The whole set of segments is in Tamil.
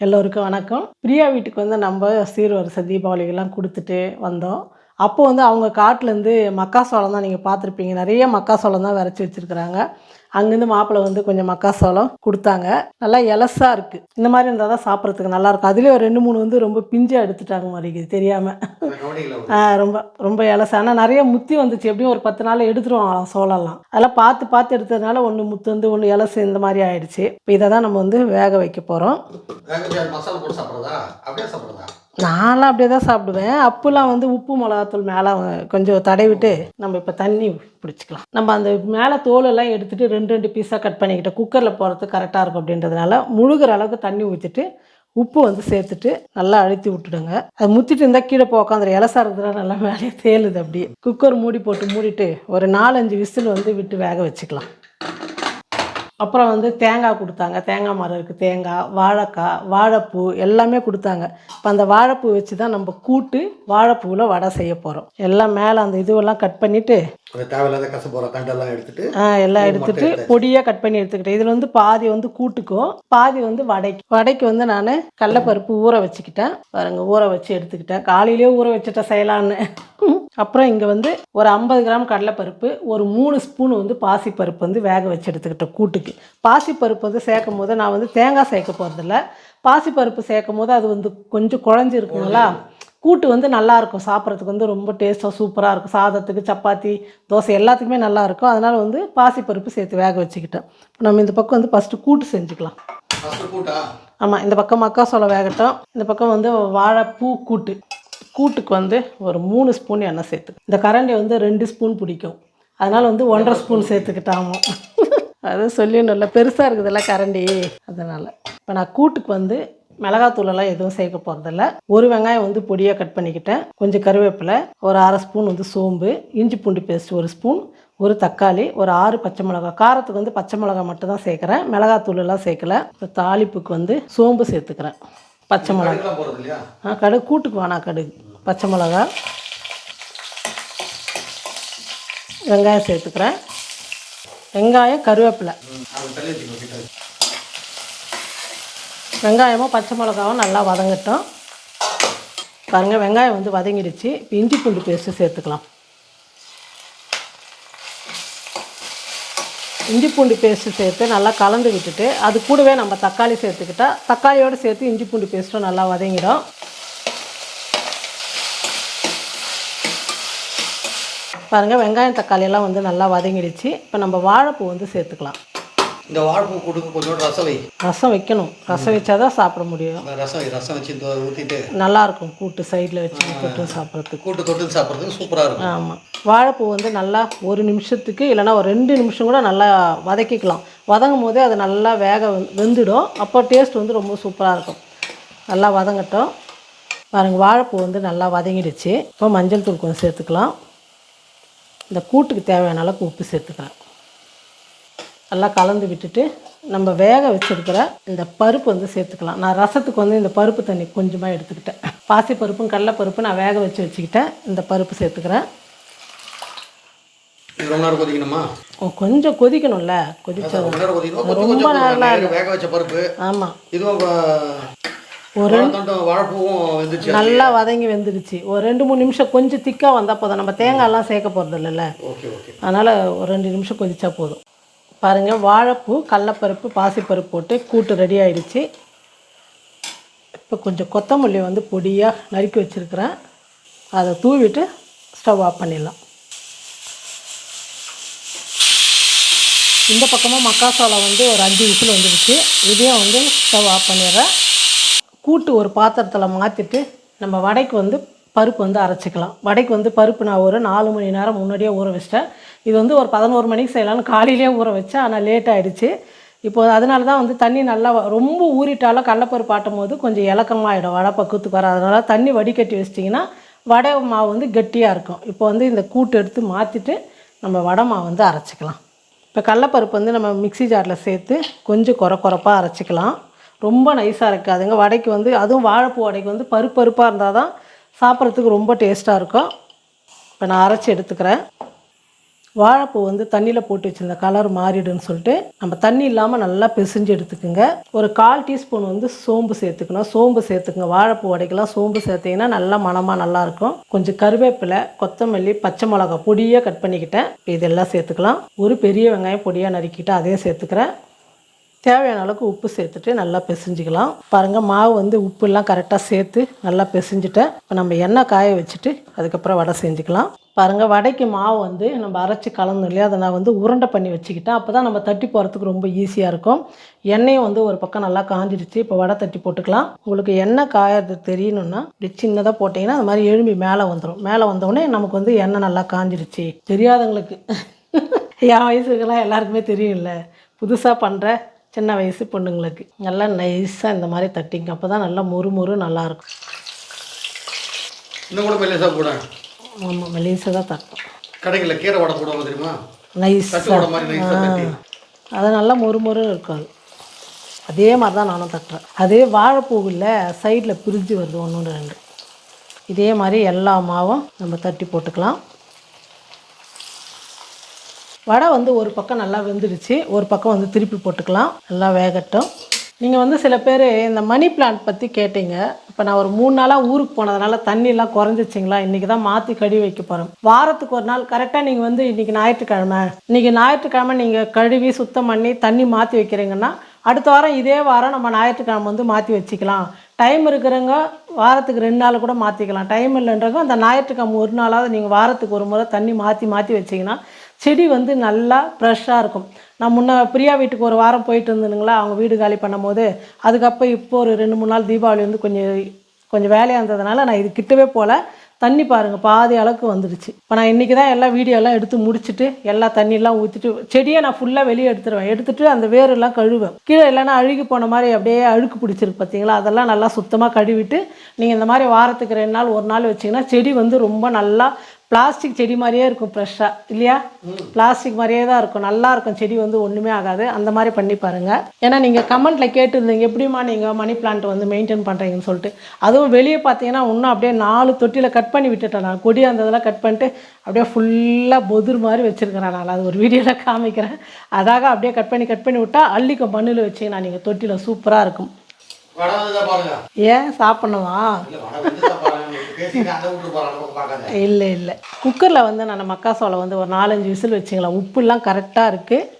எல்லோருக்கும் வணக்கம். பிரியா வீட்டுக்கு வந்து நம்ம சீர்வரிசை தீபாவளிகள்லாம் கொடுத்துட்டு வந்தோம். அப்போது வந்து அவங்க காட்டிலேருந்து மக்காசோளம் தான் நீங்கள் பார்த்துருப்பீங்க. நிறைய மக்காசோளம் தான் விரைச்சி வச்சுருக்குறாங்க. அங்கேருந்து மாப்பிள்ளை வந்து கொஞ்சம் மக்காசோளம் கொடுத்தாங்க. நல்லா எலசா இருக்குது இந்த மாதிரி இருந்தால் தான் சாப்பிட்றதுக்கு நல்லாயிருக்கும் அதுலேயே ஒரு ரெண்டு மூணு வந்து ரொம்ப பிஞ்சாக எடுத்துட்டாங்க மாதிரிக்குது தெரியாமல் ரொம்ப ரொம்ப இலசு ஆனால் நிறைய முத்தி வந்துச்சு. எப்படியும் ஒரு பத்து நாள் எடுத்துருவாங்களாம் சோளம்லாம். அதெல்லாம் பார்த்து பார்த்து எடுத்ததுனால ஒன்று முத்து வந்து ஒன்று இலசு இந்த மாதிரி ஆயிடுச்சு. இப்போ இதை தான் நம்ம வந்து வேக வைக்க போகிறோம் நான்லாம் அப்படியே தான் சாப்பிடுவேன். அப்புலாம் வந்து உப்பு மிளகாத்தூள் மேலே கொஞ்சம் தடவிட்டு நம்ம இப்போ தண்ணி பிடிச்சிக்கலாம். நம்ம அந்த மேலே தோலெல்லாம் எடுத்துட்டு ரெண்டு ரெண்டு ரெண்டு பீஸாக கட் பண்ணிக்கிட்டோம் குக்கரில் போகிறது கரெக்டாக இருக்கும் அப்படின்றதுனால முழுகிற அளவுக்கு தண்ணி ஊற்றிட்டு உப்பு வந்து சேர்த்துட்டு நல்லா அழுத்தி விட்டுடுங்க. அது முத்திட்டு இருந்தால் கீழே போய் உட்காந்துரு இலசா இருக்கிறதுனால நல்லா வேலையை தேலுது அப்படியே. குக்கர் மூடி போட்டு மூடிட்டு ஒரு நாலஞ்சு விசில் வந்து விட்டு வேக வச்சுக்கலாம். அப்புறம் வந்து தேங்காய் கொடுத்தாங்க. தேங்காய் மரம் இருக்குது தேங்காய் வாழைக்காய் வாழைப்பூ எல்லாமே கொடுத்தாங்க. இப்போ அந்த வாழைப்பூ வச்சு தான் நம்ம கூட்டு வாழைப்பூவில் வடை செய்ய போகிறோம் எல்லாம் மேலே அந்த இதுவெல்லாம் கட் பண்ணிவிட்டு தேவையில்லாத கச போகிற தண்டெல்லாம் எடுத்துட்டு எல்லாம் எடுத்துட்டு பொடியாக கட் பண்ணி எடுத்துக்கிட்டேன். இதில் வந்து பாதி வந்து கூட்டுக்கும் பாதி வந்து வடைக்கு. வடைக்கு வந்து நான் கடலப்பருப்பு ஊற வச்சுக்கிட்டேன். பாருங்க ஊற வச்சு எடுத்துக்கிட்டேன். காலையிலேயே ஊற வச்சுட்டேன் செய்யலான்னு. அப்புறம் இங்கே வந்து ஒரு ஐம்பது கிராம் கடலைப்பருப்பு ஒரு மூணு ஸ்பூன் வந்து பாசிப்பருப்பு வந்து வேக வச்சு எடுத்துக்கிட்டேன் கூட்டுக்கு. பாசிப்பருப்பு வந்து சேர்க்கும் போது நான் வந்து தேங்காய் சேர்க்க போகிறதில்ல பாசிப்பருப்பு சேர்க்கும் போது அது வந்து கொஞ்சம் குழஞ்சி இருக்குங்களா? கூட்டு வந்து நல்லா இருக்கும். சாப்பிட்றதுக்கு வந்து ரொம்ப டேஸ்ட்டாக சூப்பராக இருக்கும். சாதத்துக்கு சப்பாத்தி தோசை எல்லாத்துக்குமே நல்லா இருக்கும். அதனால் வந்து பாசிப்பருப்பு சேர்த்து வேக வச்சுக்கிட்டேன் இப்போ நம்ம இந்த பக்கம் வந்து ஃபஸ்ட்டு கூட்டு செஞ்சுக்கலாம். ஆமாம் இந்த பக்கம் மக்காசோளம் வேகட்டும். இந்த பக்கம் வந்து வாழைப்பூ கூட்டு. கூட்டுக்கு வந்து ஒரு மூணு ஸ்பூன் எண்ணெய் சேர்த்து இந்த கரண்டி வந்து ரெண்டு ஸ்பூன் பிடிக்கும். அதனால் வந்து ஒன்றரை ஸ்பூன் சேர்த்துக்கிட்டாமோ அது சொல்லி நல்லா பெருசாக இருக்குதுல்ல கரண்டி. அதனால். இப்போ நான் கூட்டுக்கு வந்து மிளகாத்தூளெல்லாம் எதுவும் சேர்க்க போகிறதில்ல ஒரு வெங்காயம் வந்து பொடியாக கட் பண்ணிக்கிட்டேன். கொஞ்சம் கருவேப்பிலை ஒரு அரை ஸ்பூன் வந்து சோம்பு இஞ்சி பூண்டு பேஸ்ட் ஒரு ஸ்பூன் ஒரு தக்காளி ஒரு ஆறு பச்சை மிளகா காரத்துக்கு வந்து பச்சை மிளகா மட்டும் தான் சேர்க்குறேன் மிளகாத்தூள் எல்லாம் சேர்க்கல. இப்போ தாளிப்புக்கு வந்து சோம்பு சேர்த்துக்கிறேன். பச்சை மிளகா. ஆ கடுகு கூட்டுக்கு வேணாம் கடுகு பச்சை மிளகா. வெங்காயம் சேர்த்துக்கிறேன். வெங்காயம் கருவேப்பிலை. வெங்காயமும் பச்சை மிளகாவும் நல்லா வதங்கட்டும். பாருங்கள் வெங்காயம் வந்து வதங்கிடுச்சு. இப்போ இஞ்சி பூண்டு பேஸ்ட்டு சேர்த்துக்கலாம். இஞ்சி பூண்டு பேஸ்ட்டு சேர்த்து நல்லா கலந்து விட்டுட்டு அது கூடவே நம்ம தக்காளி சேர்த்துக்கிட்டா தக்காளியோடு சேர்த்து இஞ்சி பூண்டு பேஸ்ட்டும் நல்லா வதங்கிடும். பாருங்கள் வெங்காயம் தக்காளியெல்லாம் வந்து நல்லா வதங்கிடுச்சு. இப்போ நம்ம வாழைப்பூ வந்து சேர்த்துக்கலாம். இந்த வாழைப்பூ கூட்டுக்கு கொஞ்சோண்டு ரசம் வை. ரசம் வைக்கணும். ரசம் வச்சா தான் சாப்பிட முடியும். ரசம் வை ரசம் வச்சு இந்த ஊற்றிட்டு நல்லாயிருக்கும். கூட்டு சைடில் வச்சு தொட்டு சாப்பிட்றதுக்கு. கூட்டு தொட்டு சாப்பிட்றதுக்கு சூப்பராக இருக்கும். ஆமாம் வாழைப்பூ வந்து நல்லா ஒரு நிமிஷத்துக்கு இல்லைன்னா ஒரு ரெண்டு நிமிஷம் கூட நல்லா வதக்கிக்கலாம். வதங்கும் போதே அது நல்லா வேக வந்து- வெந்துடும். அப்போ டேஸ்ட் வந்து ரொம்ப சூப்பராக இருக்கும். நல்லா வதங்கட்டும். பாருங்கள் வாழைப்பூ வந்து நல்லா வதங்கிடுச்சு. இப்போ மஞ்சள் தூள் கொஞ்சம் சேர்த்துக்கலாம். இந்த கூட்டுக்கு தேவையான அளவுக்கு உப்பு சேர்த்துக்கிறேன். நல்லா கலந்து விட்டுட்டு நம்ம வேக வச்சிருக்கிற இந்த பருப்பு வந்து சேர்த்துக்கலாம். நான் ரசத்துக்கு வந்து இந்த பருப்பு தண்ணி கொஞ்சமாக எடுத்துக்கிட்டேன். பாசி பருப்பும் கடலைப்பருப்பு நான் வேக வச்சு வச்சுக்கிட்டேன். இந்த பருப்பு சேர்த்துக்கிறேன். கொதிக்கணுமா? கொஞ்சம் கொதிக்கணும்ல. கொதிச்சா ரொம்ப நல்லா வேக- வச்ச பருப்பு. ஆமாம் இதுவும் ஒரு நல்லா வதங்கி வெந்துடுச்சு ஒரு ரெண்டு மூணு நிமிஷம் கொஞ்சம் திக்காக வந்தால் போதும். நம்ம தேங்காய்லாம் சேர்க்க போகிறது இல்லைல்ல அதனால் ஒரு ரெண்டு நிமிஷம் கொதிச்சா போதும். பாருங்கள் வாழைப்பூ கடலப்பருப்பு பாசிப்பருப்பு போட்டு கூட்டு ரெடி ஆயிடுச்சு. இப்போ கொஞ்சம் கொத்தமல்லி வந்து பொடியாக நறுக்கி வச்சுருக்கிறேன். அதை தூவிட்டு ஸ்டவ் ஆஃப் பண்ணிடலாம். இந்த பக்கமாக மக்காசோளம் வந்து ஒரு அஞ்சு விசில் வந்துடுச்சு. இதையும் வந்து ஸ்டவ் ஆஃப் பண்ணிடுறேன். கூட்டு ஒரு பாத்திரத்தில் மாற்றிட்டு நம்ம வடைக்கு வந்து பருப்பு வந்து அரைச்சிக்கலாம். வடைக்கு வந்து பருப்பு நான் ஒரு நாலு மணி நேரம் முன்னாடியே ஊற வச்சிட்டேன். இது வந்து ஒரு பதினோரு மணிக்கு செய்யலாம்னு காலையிலே ஊற வச்சேன் ஆனால் லேட் ஆகிடுச்சு இப்போ அதனால தான் வந்து தண்ணி நல்லா ரொம்ப ஊறிட்டாலும் கடலப்பருப்பு ஆட்டும் போது கொஞ்சம் இலக்கமாகிடும் வடை பக்குவத்துக்கு வர அதனால தண்ணி வடிகட்டி வச்சிட்டிங்கன்னா வடை மாவு வந்து கெட்டியாக இருக்கும். இப்போ வந்து இந்த கூட்டு எடுத்து மாற்றிட்டு நம்ம வடை மாவு வந்து அரைச்சிக்கலாம். இப்போ கடலப்பருப்பு வந்து நம்ம மிக்ஸி ஜாரில் சேர்த்து கொஞ்சம் குறை குறைப்பாக அரைச்சிக்கலாம். ரொம்ப நைஸாக இருக்காதுங்க. வடைக்கு வந்து அதுவும் வாழைப்பூ வடைக்கு வந்து பருப்பு பருப்பாக இருந்தால் தான் சாப்பிட்றதுக்கு ரொம்ப டேஸ்ட்டாக இருக்கும். இப்போ நான் அரைச்சி எடுத்துக்கிறேன். வாழைப்பூ வந்து தண்ணியில் போட்டு வச்சுருந்த கலர் மாறிடுன்னு சொல்லிட்டு நம்ம தண்ணி இல்லாமல் நல்லா பிசைஞ்சு எடுத்துக்கோங்க. ஒரு கால் டீஸ்பூன் வந்து சோம்பு சேர்த்துக்கணும். சோம்பு சேர்த்துக்குங்க. வாழைப்பூ வடைக்கெல்லாம் சோம்பு சேர்த்தீங்கன்னா நல்லா மணமாக நல்லாயிருக்கும் கொஞ்சம் கருவேப்பிலை கொத்தமல்லி பச்சை மிளகா பொடியாக கட் பண்ணிக்கிட்டேன். இப்போ இதெல்லாம் சேர்த்துக்கலாம். ஒரு பெரிய வெங்காயம் பொடியாக நறுக்கிட்டு அதையும் சேர்த்துக்கிறேன். தேவையான அளவுக்கு உப்பு சேர்த்துட்டு நல்லா பிசைஞ்சிக்கலாம். பாருங்கள் மாவு வந்து உப்புலாம் கரெக்டாக சேர்த்து நல்லா பிசைஞ்சிட்டேன். இப்போ நம்ம எண்ணெய் காய வச்சுட்டு அதுக்கப்புறம் வடை செஞ்சுக்கலாம். பாருங்கள் வடைக்கு மாவு வந்து நம்ம அரைச்சி கலந்தோம் இல்லையா? அதை நான் வந்து உருண்டை பண்ணி வச்சுக்கிட்டேன். அப்போ தான் நம்ம தட்டி போகிறதுக்கு ரொம்ப ஈஸியாக இருக்கும். எண்ணெயும் வந்து ஒரு பக்கம் நல்லா காஞ்சிடுச்சு. இப்போ வடை தட்டி போட்டுக்கலாம். உங்களுக்கு எண்ணெய் காயறது தெரியணும்னா இப்படி சின்னதாக போட்டிங்கன்னா அது மாதிரி எழும்பி மேலே வந்துடும் மேலே வந்தோடனே நமக்கு வந்து எண்ணெய் நல்லா காஞ்சிடுச்சு. தெரியாதவங்களுக்கு. என் வயசுக்கெல்லாம் எல்லாருக்குமே தெரியும்ல. புதுசாக பண்ணுற சின்ன வயசு பொண்ணுங்களுக்கு. நல்லா நைஸாக இந்த மாதிரி தட்டிங்க. அப்போ தான் நல்லா மொறு மொறு நல்லாயிருக்கும் இன்னும் கூட மெல்லிசா போட. ஆமாம் மெலிசாக தான் தட்டும். கடைகளில் கீரை வடை போடுவாங்க தெரியுமா? தட்டி அது நல்லா மொறு மொறு இருக்கும் அது. அதே மாதிரி தான் நானும் தட்டுறேன். அதே வாழைப்பூவில் சைடில் பிரிஞ்சு வருது ஒன்று ஒன்று ரெண்டு. இதே மாதிரி எல்லா மாவும் நம்ம தட்டி போட்டுக்கலாம். வடை வந்து ஒரு பக்கம் நல்லா வெந்துடுச்சு ஒரு பக்கம் வந்து திருப்பி போட்டுக்கலாம். நல்லா வேகட்டும். நீங்கள் வந்து சில பேர் இந்த மணி பிளான்ட் பற்றி கேட்டீங்க. இப்போ நான் ஒரு மூணு நாளாக ஊருக்கு போனதுனால தண்ணியெல்லாம் குறைஞ்சிச்சிங்களா இன்றைக்கி தான் மாற்றி கழுவி வைக்க போகிறோம் வாரத்துக்கு ஒரு நாள் கரெக்டாக நீங்கள் வந்து இன்றைக்கி ஞாயிற்றுக்கிழமை இன்றைக்கி ஞாயிற்றுக்கிழமை நீங்கள் கழுவி சுத்தம் பண்ணி தண்ணி மாற்றி வைக்கிறீங்கன்னா அடுத்த வாரம் இதே வாரம் நம்ம ஞாயிற்றுக்கிழமை வந்து மாற்றி வச்சுக்கலாம். டைம் இருக்கிறவங்க வாரத்துக்கு ரெண்டு நாள் கூட மாற்றிக்கலாம் டைம் இல்லைன்றவங்க அந்த ஞாயிற்றுக்கிழமை ஒரு நாளாவது நீங்கள் வாரத்துக்கு ஒரு முறை தண்ணி மாற்றி மாற்றி வச்சிங்கன்னா செடி வந்து நல்லா ஃப்ரெஷ்ஷாக இருக்கும். நான் முன்ன பிரியா வீட்டுக்கு ஒரு வாரம் போயிட்டு இருந்தேனுங்களா அவங்க வீடு காலி பண்ணும்போது அதுக்கப்புறம் இப்போ ஒரு ரெண்டு மூணு நாள் தீபாவளி வந்து கொஞ்சம் கொஞ்சம் வேலையாக இருந்ததுனால நான் இது கிட்டவே போகல தண்ணி பாருங்கள் பாதி அளவுக்கு வந்துடுச்சு. இப்போ நான் இன்றைக்கி தான் எல்லா வீடியோலாம் எடுத்து முடிச்சுட்டு எல்லா தண்ணியெல்லாம் ஊற்றிட்டு செடியை நான் ஃபுல்லாக வெளியே எடுத்துருவேன். எடுத்துகிட்டு அந்த வேரெல்லாம் கழுவேன் கீழே இல்லைன்னா அழுகி போன மாதிரி அப்படியே அழுக்கு பிடிச்சிருக்கு பார்த்தீங்களா அதெல்லாம் நல்லா சுத்தமாக கழுவிட்டு நீங்கள் இந்த மாதிரி வாரத்துக்கு ரெண்டு நாள் ஒரு நாள் வச்சிங்கன்னா செடி வந்து ரொம்ப நல்லா பிளாஸ்டிக் செடி மாதிரியே இருக்கும் ஃப்ரெஷ்ஷாக இல்லையா? பிளாஸ்டிக் மாதிரியே தான் இருக்கும். நல்லா இருக்கும். செடி வந்து ஒன்றுமே ஆகாது. அந்த மாதிரி பண்ணி பாருங்கள் ஏன்னா நீங்கள் கமெண்ட்டில் கேட்டுருந்தீங்க எப்படிம்மா நீங்கள் மணி பிளான்ட் வந்து மெயின்டைன் பண்ணுறீங்கன்னு சொல்லிட்டு. அதுவும் வெளியே பார்த்தீங்கன்னா இன்னும் அப்படியே நாலு தொட்டியில் கட் பண்ணி விட்டுட்டேன் நான். கொடி அந்த இதெல்லாம் கட் பண்ணிட்டு அப்படியே ஃபுல்லாக பொதுர் மாதிரி வச்சுருக்கிறேன் நான். அது ஒரு வீடியோவில் காமிக்கிறேன். அதாக அப்படியே கட் பண்ணி கட் பண்ணி விட்டால் அள்ளிக்கும் மண்ணில் வச்சிங்கன்னா நீங்கள் தொட்டியில் சூப்பராக இருக்கும். ஏன் சாப்பிட்ணுமா? இல்லை இல்லை குக்கரில் வந்து நான் மக்காசோளம் வந்து ஒரு நாலஞ்சு விசில் வச்சுங்களேன் உப்புலாம் கரெக்டாக இருக்குது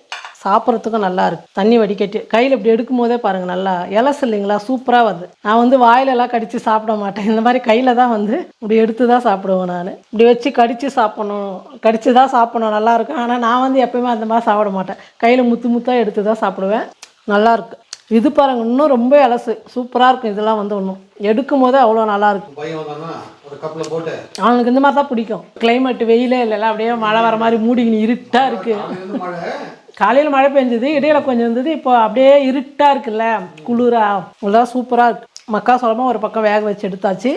சாப்பிட்றதுக்கும் நல்லா இருக்குது தண்ணி வடிகட்டி கையில் இப்படி எடுக்கும் போதே பாருங்கள் நல்லா இலசு இல்லைங்களா சூப்பராக வருது. நான் வந்து வாயிலெல்லாம் கடித்து சாப்பிட மாட்டேன். இந்த மாதிரி கையில் தான் வந்து இப்படி எடுத்து தான் சாப்பிடுவேன் நான். இப்படி வச்சு கடித்து சாப்பிடணும். கடித்து தான் சாப்பிடணும். நல்லா இருக்கும். ஆனால் நான் வந்து எப்பயுமே அந்த மாதிரி சாப்பிட மாட்டேன். கையில் முத்து முத்தாக எடுத்து தான் சாப்பிடுவேன். நல்லா இருக்கு. இது பாருங்க இன்னும் ரொம்ப இலசு சூப்பராக இருக்கும் இதெல்லாம் வந்து ஒன்றும் எடுக்கும் போதே அவ்வளோ நல்லா இருக்கும் பையன் வந்தான்னா ஒரு கப்பில் போட்டு. அவனுக்கு இந்த மாதிரி தான் பிடிக்கும். கிளைமேட் வெயிலே இல்லைல்ல அப்படியே மழை வர மாதிரி மூடிக்கின்னு இருட்டாக இருக்குது காலையில மழை. பெஞ்சது இடையில கொஞ்சம் இருந்தது இப்போ அப்படியே இருட்டாக இருக்குல்ல குளிரா. இவ்வளோ சூப்பராக இருக்கு. மக்கா சோளமும் ஒரு பக்கம் வேக வச்சு எடுத்தாச்சு.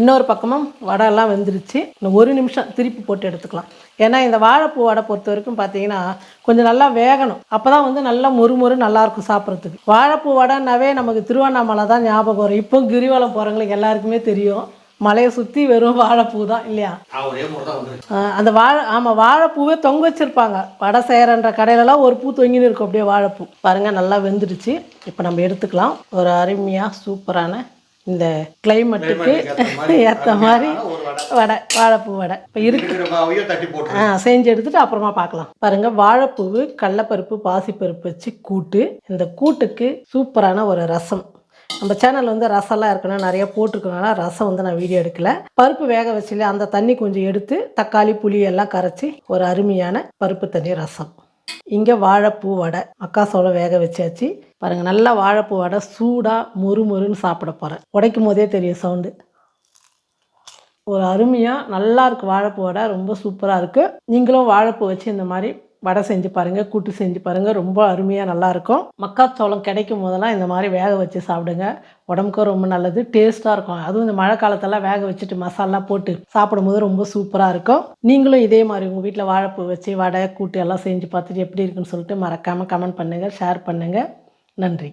இன்னொரு பக்கமும் வடை எல்லாம் வெந்துருச்சு. இன்னும் ஒரு நிமிஷம் திருப்பி போட்டு எடுத்துக்கலாம். ஏன்னா இந்த வாழைப்பூ வடை பொறுத்த வரைக்கும் பார்த்தீங்கன்னா கொஞ்சம் நல்லா வேகணும். அப்போ தான் வந்து நல்லா மொறு மொறு நல்லாயிருக்கும் சாப்பிட்றதுக்கு. வாழைப்பூ வடைன்னாவே நமக்கு திருவண்ணாமலை தான் ஞாபகம் வரும். இப்போ கிரிவலம் போகிறவங்களுக்கு எல்லாருக்குமே தெரியும். மலையை சுற்றி வெறும் வாழைப்பூ தான் இல்லையா? அந்த வாழை ஆமாம் வாழைப்பூவே தொங்க வச்சுருப்பாங்க. வடை செய்கிறன்ற கடையிலலாம் ஒரு பூ தொங்கின்னு இருக்கும் அப்படியே வாழைப்பூ. பாருங்கள் நல்லா வெந்துடுச்சு. இப்போ நம்ம எடுத்துக்கலாம். ஒரு அருமையாக சூப்பரான இந்த கிளைமேட்டுக்கு ஏற்ற மாதிரி வடை. வாழைப்பூ வடை. இப்போ இருக்கு. ஆ செஞ்சு எடுத்துட்டு அப்புறமா பார்க்கலாம் பாருங்க வாழைப்பூவு கடலப்பருப்பு பாசிப்பருப்பு வச்சு கூட்டு. இந்த கூட்டுக்கு சூப்பரான ஒரு ரசம். நம்ம சேனல் வந்து ரசம்லாம் இருக்கணும் நிறைய போட்டிருக்கனால ரசம் வந்து நான் வீடியோ எடுக்கல. பருப்பு வேக வச்சுல அந்த தண்ணி கொஞ்சம் எடுத்து தக்காளி புளி எல்லாம் கரைச்சி ஒரு அருமையான பருப்பு தண்ணி ரசம். இங்கே வாழைப்பூ வடை மக்காசோளம் வேக வச்சாச்சு. பாருங்கள் நல்லா வாழைப்பூ வடை சூடாக மொறு மொறுன்னு சாப்பிட போகிறேன் உடைக்கும் போதே தெரியும் சவுண்டு ஒரு அருமையாக நல்லா இருக்குது வாழைப்பூ வடை ரொம்ப சூப்பராக இருக்குது நீங்களும் வாழைப்பூ வச்சு இந்த மாதிரி வடை செஞ்சு பாருங்கள் கூட்டு செஞ்சு பாருங்கள் ரொம்ப அருமையாக நல்லாயிருக்கும் மக்காச்சோளம் கிடைக்கும் போதெல்லாம் இந்த மாதிரி வேக வச்சு சாப்பிடுங்க. உடம்புக்கும் ரொம்ப நல்லது டேஸ்ட்டாக இருக்கும். அதுவும் இந்த மழை காலத்தெல்லாம் வேக வச்சுட்டு மசாலா போட்டு சாப்பிடும்போது ரொம்ப சூப்பராக இருக்கும். நீங்களும் இதே மாதிரி உங்கள் வீட்டில் வாழைப்பூ வச்சு வடை கூட்டு எல்லாம் செஞ்சு பார்த்துட்டு எப்படி இருக்குன்னு சொல்லிட்டு மறக்காமல் கமெண்ட் பண்ணுங்கள் ஷேர் பண்ணுங்கள் நன்றி.